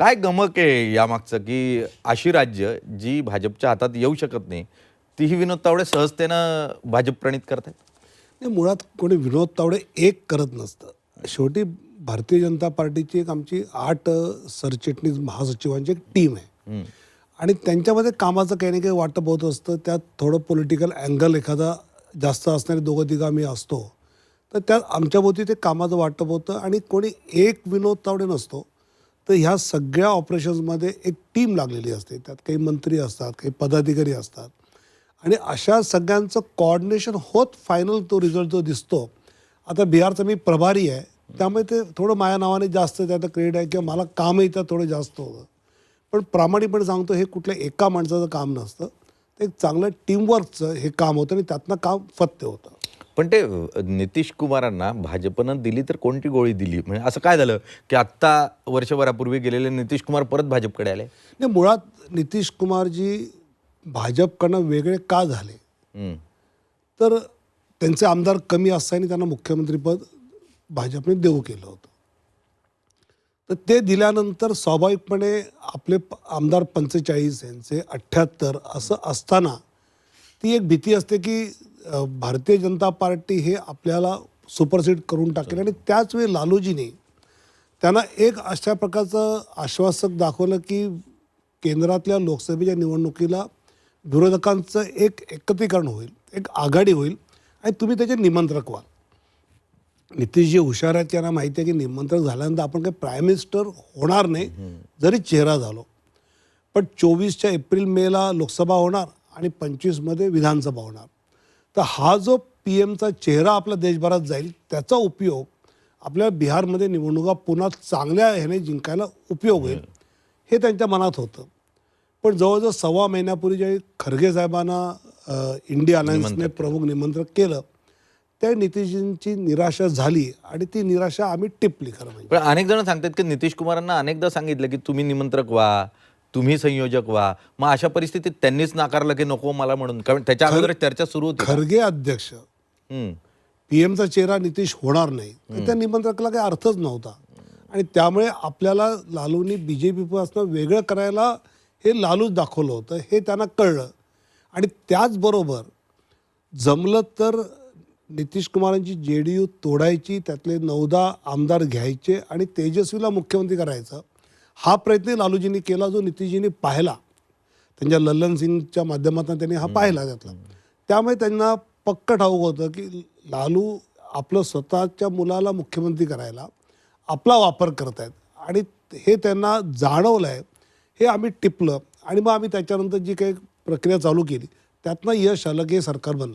काय गमक आहे यामागचं की अशी राज्य जी भाजपच्या हातात येऊ शकत नाही तीही विनोद तावडे सहजतेनं भाजप प्रणित करतात नाही मुळात कोणी विनोद तावडे एक करत नसतं. शेवटी भारतीय जनता पार्टीची एक आमची आठ सरचिटणीस महासचिवांची एक टीम आहे. आणि त्यांच्यामध्ये कामाचं काही ना काही वाटप होत असतं. त्यात थोडं पॉलिटिकल अँगल एखादा जास्त असणारे दोघं तिघं आम्ही असतो. तर त्यात आमच्याभोवती ते कामाचं वाटप होतं आणि कोणी एक विनोद तावडे नसतो. तर ह्या सगळ्या ऑपरेशन्समध्ये एक टीम लागलेली असते. त्यात काही मंत्री असतात काही पदाधिकारी असतात. आणि अशा सगळ्यांचं कॉर्डिनेशन होत फायनल तो रिझल्ट जो दिसतो. आता बिहारचा मी प्रभारी आहे. त्यामुळे ते थोडं माझ्या नावाने जास्त त्याचं क्रेडिट आहे किंवा मला कामही त्यात थोडं जास्त होतं. पण प्रामाणिकपणे सांगतो हे कुठल्या एका माणसाचं काम नसतं. ते एक चांगलं टीमवर्कचं हे काम होतं आणि त्यातनं काम फत्य होतं. पण ते नितीश कुमारांना भाजपनं दिली तर कोणती गोळी दिली? म्हणजे असं काय झालं की आत्ता वर्षभरापूर्वी गेलेले नितीश कुमार परत भाजपकडे आले? नाही मुळात नितीश कुमारजी भाजपकडनं वेगळे का झाले. तर त्यांचे आमदार कमी असताना त्यांना मुख्यमंत्रीपद भाजपने देऊ केलं होतं. तर ते दिल्यानंतर स्वाभाविकपणे आपले आमदार पंचेचाळीस यांचे अठ्ठ्याहत्तर असं असताना ती एक भीती असते की भारतीय जनता पार्टी हे आपल्याला सुपरसीड करून टाकेल. आणि त्याच वेळी लालूजीने त्यांना एक अशा प्रकारचं आश्वासक दाखवलं की केंद्रातल्या लोकसभेच्या निवडणुकीला विरोधकांचं एक एकत्रीकरण होईल एक आघाडी होईल आणि तुम्ही त्याचे निमंत्रक व्हाल. नितीशजी हुशार आहेत त्यांना माहिती आहे की निमंत्रण झाल्यानंतर आपण काही प्राईम मिनिस्टर होणार नाही जरी चेहरा झालो. पण चोवीसच्या एप्रिल मेला लोकसभा होणार आणि पंचवीसमध्ये विधानसभा होणार. तर हा जो पी एमचा चेहरा आपल्या देशभरात जाईल त्याचा उपयोग आपल्या बिहारमध्ये निवडणुका पुन्हा चांगल्या ह्याने जिंकायला उपयोग होईल हे त्यांच्या मनात होतं. पण जवळजवळ सव्वा महिन्यापूर्वी ज्यावेळी खरगे साहेबांना इंडिया अलायन्सने प्रमुख निमंत्रण केलं त्या नितीशजींची निराशा झाली आणि ती निराशा आम्ही टिपली खरं म्हणजे. पण अनेक जण सांगतात की नितीश कुमारांना अनेकदा सांगितलं की तुम्ही निमंत्रक व्हा तुम्ही संयोजक व्हा. मग अशा परिस्थितीत त्यांनीच नाकारलं की नको मला म्हणून. कारण त्याच्या अगोदर चर्चा सुरू होती. खरगे अध्यक्ष. पीएमचा चेहरा नितीश होणार नाही. तर त्या निमंत्रकाला काही अर्थच नव्हता. आणि त्यामुळे आपल्याला लालूंनी बी जे पीपासून वेगळं करायला हे लालूच दाखवलं होतं हे त्यांना कळलं. आणि त्याचबरोबर जमलं तर नितीश कुमारांची जे डी यू तोडायची त्यातले नऊदा आमदार घ्यायचे आणि तेजस्वीला मुख्यमंत्री करायचं. हा प्रयत्न लालूजींनी केला जो नितीशजींनी पाहिला. त्यांच्या लल्लन सिंगच्या माध्यमातून त्यांनी हा पाहिला त्यातला. त्यामुळे त्यांना पक्क ठाऊक होतं की लालू आपलं स्वतःच्या मुलाला मुख्यमंत्री करायला आपला वापर करत आहेत आणि हे त्यांना जाणवलं आहे हे आम्ही टिपलं आणि मग आम्ही त्याच्यानंतर जी काही प्रक्रिया चालू केली त्यातनं यश आलं की हे सरकार बनलं.